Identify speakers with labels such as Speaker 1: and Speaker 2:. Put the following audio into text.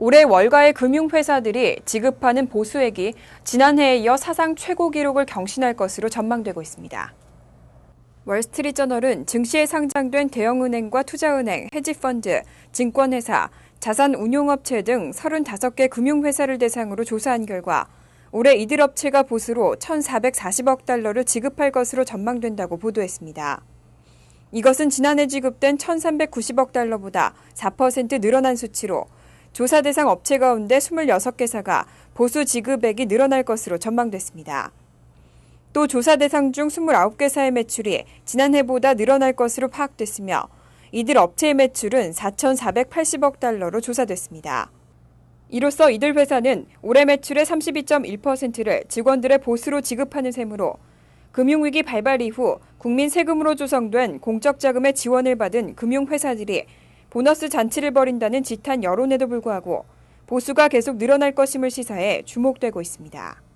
Speaker 1: 올해 월가의 금융회사들이 지급하는 보수액이 지난해에 이어 사상 최고 기록을 경신할 것으로 전망되고 있습니다. 월스트리트저널은 증시에 상장된 대형은행과 투자은행, 헤지펀드, 증권회사, 자산운용업체 등 35개 금융회사를 대상으로 조사한 결과 올해 이들 업체가 보수로 1,440억 달러를 지급할 것으로 전망된다고 보도했습니다. 이것은 지난해 지급된 1,390억 달러보다 4% 늘어난 수치로 조사 대상 업체 가운데 26개사가 보수 지급액이 늘어날 것으로 전망됐습니다. 또 조사 대상 중 29개사의 매출이 지난해보다 늘어날 것으로 파악됐으며 이들 업체의 매출은 4,480억 달러로 조사됐습니다. 이로써 이들 회사는 올해 매출의 32.1%를 직원들의 보수로 지급하는 셈으로 금융위기 발발 이후 국민 세금으로 조성된 공적 자금의 지원을 받은 금융회사들이 보너스 잔치를 벌인다는 지탄 여론에도 불구하고 보수가 계속 늘어날 것임을 시사해 주목되고 있습니다.